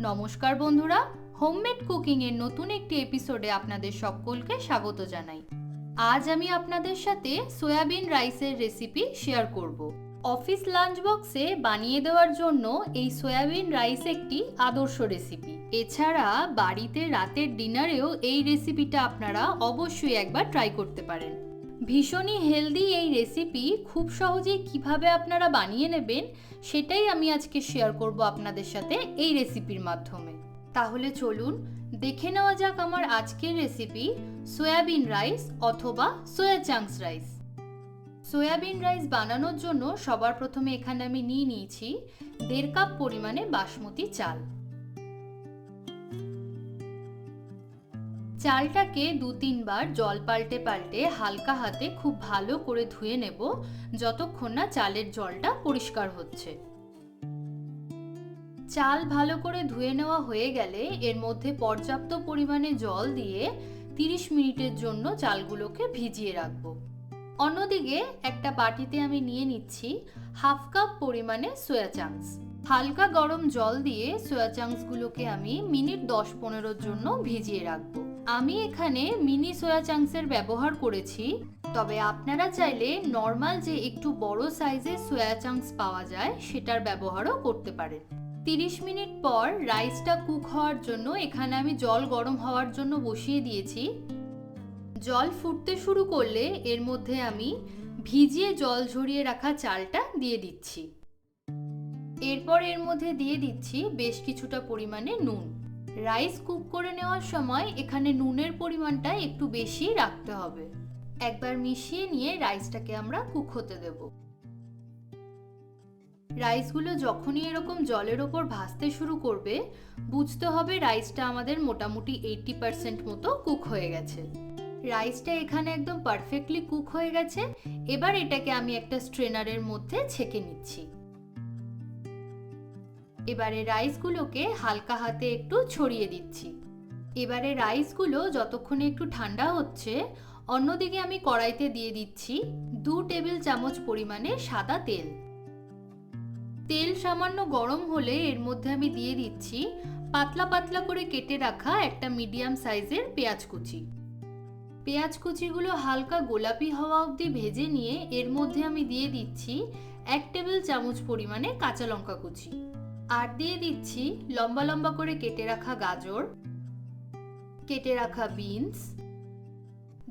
নমস্কার বন্ধুরা homemade cooking এর নতুন একটি এপিসোডে আপনাদের সকলকে স্বাগত জানাই। আজ আমি আপনাদের সাথে সয়াবিন রাইসের রেসিপি শেয়ার করব। অফিস লাঞ্চ বক্সে বানিয়ে দেওয়ার জন্য এই সয়াবিন রাইস একটি আদর্শ রেসিপি এছাড়া বাড়িতে রাতের ডিনারেও এই রেসিপিটা আপনারা অবশ্যই একবার ট্রাই করতে পারেন। ভীষণই হেলদি এই রেসিপি খুব সহজেই কীভাবে আপনারা বানিয়ে নেবেন, সেটাই আমি আজকে শেয়ার করব আপনাদের সাথে এই রেসিপির মাধ্যমে। তাহলে চলুন দেখে নেওয়া যাক আমার আজকের রেসিপি সয়াবিন রাইস অথবা soya chunks rice soybean rice বানানোর জন্য সবার প্রথমে এখানে আমি নিয়ে নিয়েছি দেড় কাপ পরিমাণে বাসমতি চাল। চালটাকে দু তিনবার জল পাল্টে পাল্টে হালকা হাতে খুব ভালো করে ধুয়ে নেব, যতক্ষণ না চালের জলটা পরিষ্কার হচ্ছে। চাল ভালো করে ধুয়ে নেওয়া হয়ে গেলে এর মধ্যে পর্যাপ্ত পরিমাণে জল দিয়ে 30 মিনিটের জন্য চালগুলোকে ভিজিয়ে রাখব। অন্যদিকে একটা বাটিতে আমি নিয়ে নিচ্ছি হাফ কাপ পরিমাণে সোয়া চাংস। হালকা গরম জল দিয়ে সোয়া চাংসগুলোকে আমি মিনিট দশ পনেরোর জন্য ভিজিয়ে রাখব। আমি এখানে মিনি সোয়া চাংসের ব্যবহার করেছি, তবে আপনারা চাইলে নর্মাল যে একটু বড় সাইজের সোয়া চাংস পাওয়া যায়, সেটার ব্যবহারও করতে পারেন। তিরিশ মিনিট পর রাইসটা কুক হওয়ার জন্য এখানে আমি জল গরম হওয়ার জন্য বসিয়ে দিয়েছি। জল ফুটতে শুরু করলে এর মধ্যে আমি ভিজিয়ে জল ঝরিয়ে রাখা চালটা দিয়ে দিচ্ছি। এরপর এর মধ্যে দিয়ে দিচ্ছি বেশ কিছুটা পরিমাণে নুন। রাইস কুক করে নেওয়ার সময় এখানে নুনের পরিমাণটা একটু বেশি রাখতে হবে। একবার মিশিয়ে নিয়ে রাইসটাকে আমরা কুক হতে দেব। রাইসগুলো যখনই এরকম জলের ওপর ভাসতে শুরু করবে, বুঝতে হবে রাইসটা আমাদের মোটামুটি এইটটি পার্সেন্ট মতো কুক হয়ে গেছে। রাইসটা এখানে একদম পারফেক্টলি কুক হয়ে গেছে। এবার এটাকে আমি একটা স্ট্রেনারের মধ্যে ছেঁকে নিচ্ছি। এবারে রাইসগুলোকে হালকা হাতে একটু ছড়িয়ে দিচ্ছি। এবারে রাইসগুলো যতক্ষণে একটু ঠান্ডা হচ্ছে, অন্যদিকে আমি কড়াইতে দিয়ে দিচ্ছি দু টেবিল চামচ পরিমাণে সাদা তেল। তেল সামান্য গরম হলে এর মধ্যে আমি দিয়ে দিচ্ছি পাতলা পাতলা করে কেটে রাখা একটা মিডিয়াম সাইজের পেঁয়াজ কুচি। পেঁয়াজ কুচিগুলো হালকা গোলাপি হওয়া অবধি ভেজে নিয়ে এর মধ্যে আমি দিয়ে দিচ্ছি এক টেবিল চামচ পরিমাণে কাঁচা লঙ্কা কুচি। আর দিয়ে দিচ্ছি লম্বা লম্বা করে কেটে রাখা গাজর, কেটে রাখা বিনস,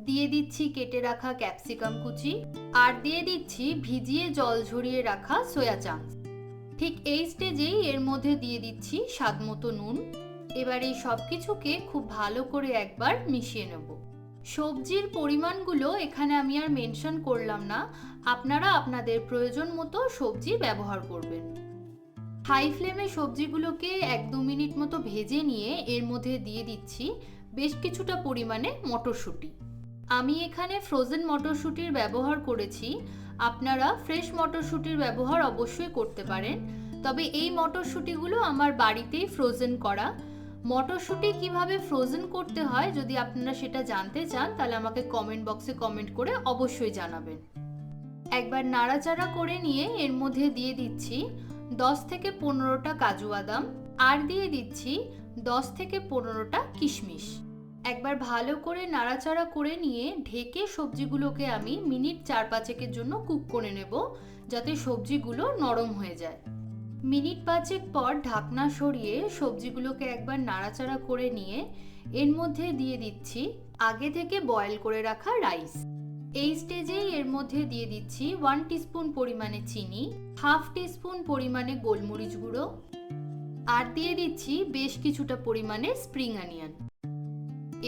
দিয়ে দিচ্ছি কেটে রাখা ক্যাপসিকাম কুচি, আর দিয়ে দিচ্ছি ভিজিয়ে জল ঝরিয়ে রাখা সোয়া চাংস। ঠিক এই স্টেজেই এর মধ্যে দিয়ে দিচ্ছি স্বাদ মতো নুন। এবার এই সব কিছুকে খুব ভালো করে একবার মিশিয়ে নেব। সবজির পরিমাণগুলো এখানে আমি আর মেনশন করলাম না। আপনারা আপনাদের প্রয়োজন মতো সবজি ব্যবহার করবেন। হাই ফ্লেমে সবজিগুলোকে এক দু মিনিট মতো ভেজে নিয়ে এর মধ্যে দিয়ে দিচ্ছি বেশ কিছুটা পরিমাণে মটরশুঁটি। আমি এখানে ফ্রোজেন মটরশুঁটির ব্যবহার করেছি। আপনারা ফ্রেশ মটরশুঁটির ব্যবহার অবশ্যই করতে পারেন। তবে এই মটরশুঁটিগুলো আমার বাড়িতেই ফ্রোজেন করা। মটরশুঁটি কীভাবে ফ্রোজেন করতে হয় যদি আপনারা সেটা জানতে চান, তাহলে আমাকে কমেন্ট বক্সে কমেন্ট করে অবশ্যই জানাবেন। একবার নাড়াচাড়া করে নিয়ে এর মধ্যে দিয়ে দিচ্ছি। দশ থেকে পনেরোটা কাজু বাদাম, আর দিয়ে দিচ্ছি দশ থেকে পনেরোটা কিশমিশ। একবার ভালো করে নাড়াচাড়া করে নিয়ে ঢেকে সবজিগুলোকে আমি মিনিট চার পাঁচেকের জন্য কুক করে নেব, যাতে সবজিগুলো নরম হয়ে যায়। মিনিট পাঁচেক পর ঢাকনা সরিয়ে সবজিগুলোকে একবার নাড়াচাড়া করে নিয়ে এর মধ্যে দিয়ে দিচ্ছি আগে থেকে বয়েল করে রাখা রাইস। এই স্টেজেই এর মধ্যে দিয়ে দিচ্ছি ওয়ান টিস্পুন পরিমাণে চিনি হাফ টিস্পুন পরিমাণে গোলমরিচ গুঁড়ো, আর দিয়ে দিচ্ছি বেশ কিছুটা পরিমাণে স্প্রিং অনিয়ন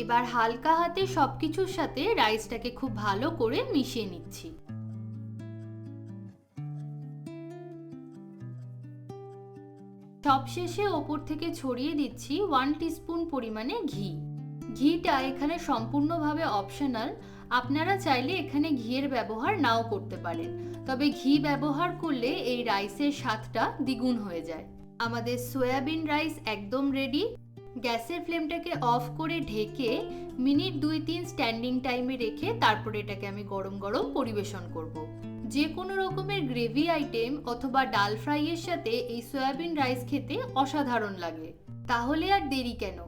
এবার হালকা হাতে সবকিছুর সাথে রাইসটাকে খুব ভালো করে মিশিয়ে নিচ্ছি। সবশেষে ওপর থেকে ছড়িয়ে দিচ্ছি ওয়ান টিস্পুন পরিমাণে ঘি। ঘিটা এখানে সম্পূর্ণভাবে অপশনাল আপনারা চাইলে এখানে ঘিয়ের ব্যবহার নাও করতে পারেন। তবে ঘি ব্যবহার করলে এই রাইসের স্বাদটা দ্বিগুণ হয়ে যায়। আমাদের সয়াবিন রাইস একদম রেডি গ্যাসের ফ্লেমটাকে অফ করে ঢেকে মিনিট দুই তিন স্ট্যান্ডিং টাইমে রেখে তারপরে এটাকে আমি গরম গরম পরিবেশন করব। যে কোনো রকমের গ্রেভি আইটেম অথবা ডাল ফ্রাইয়ের সাথে এই সয়াবিন রাইস খেতে অসাধারণ লাগে। তাহলে আর দেরি কেন?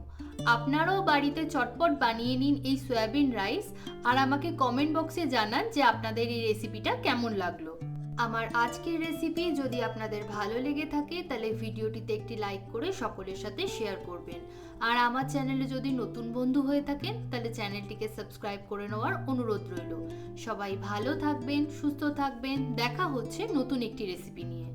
আপনারাও বাড়িতে চটপট বানিয়ে নিন এই সয়াবিন রাইস আর আমাকে কমেন্ট বক্সে জানান যে আপনাদের এই রেসিপিটা কেমন লাগল। আমার আজকের রেসিপি যদি আপনাদের ভালো লেগে থাকে, তাহলে ভিডিওটিতে একটি লাইক করে সকলের সাথে শেয়ার করবেন। আর আমার চ্যানেলে যদি নতুন বন্ধু হয়ে থাকেন, তাহলে চ্যানেলটিকে সাবস্ক্রাইব করে নেওয়ার অনুরোধ রইল। সবাই ভালো থাকবেন, সুস্থ থাকবেন, দেখা হচ্ছে নতুন একটি রেসিপি নিয়ে।